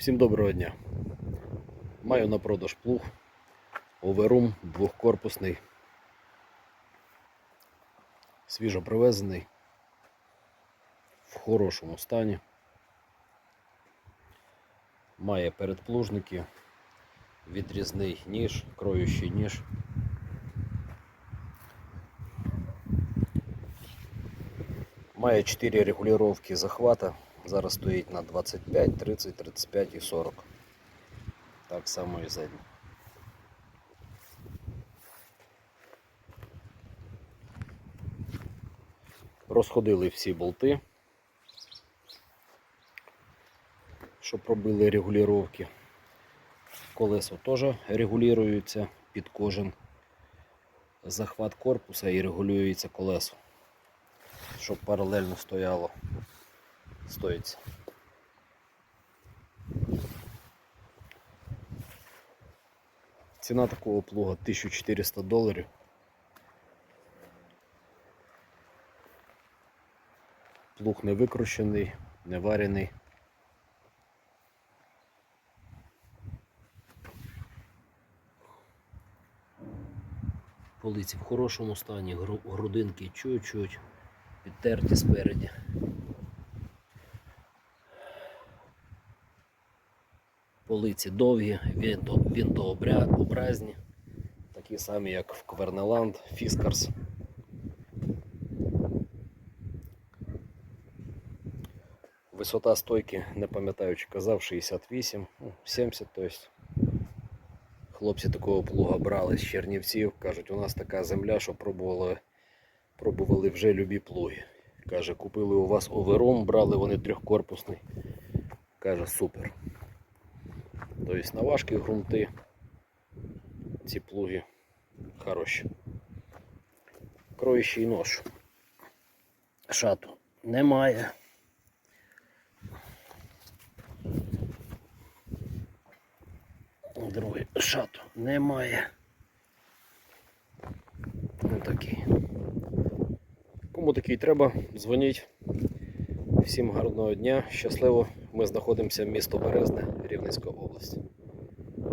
Всім доброго дня. Маю на продаж плуг Оверум двохкорпусний. Свіжо привезений. В хорошому стані. Має передплужники, відрізний ніж, кроючий ніж. Має 4 регулювання захвата. Зараз стоїть на 25, 30, 35 і 40. Так само і задній. Розходили всі болти, щоб робили регулювання. Колесо теж регулюється під кожен захват корпуса і регулюється колесо, щоб паралельно стояло стоїть. Ціна такого плуга 1400 доларів. Плуг не викручений, не варений. Полиці в хорошому стані, грудинки чуть-чуть підтерті спереді. Полиці довгі, вінто- вінтообразні, такі самі, як в Квернеланд, Фіскарс. Висота стойки, не пам'ятаю, чи казав, 68, ну, 70, то есть. Хлопці такого плуга брали з Чернівців, кажуть, у нас така земля, що пробували, пробували вже любі плуги. Каже, купили у вас овером, брали вони трьохкорпусний. Каже, супер. Тобто на важкі ґрунти ці плуги хороші. Кроючий нож. Шату немає. Другий шату немає. Ну такий. Кому такий треба, дзвоніть. Всім гарного дня, щасливо. Ми знаходимося в місто Березне, Рівненська область.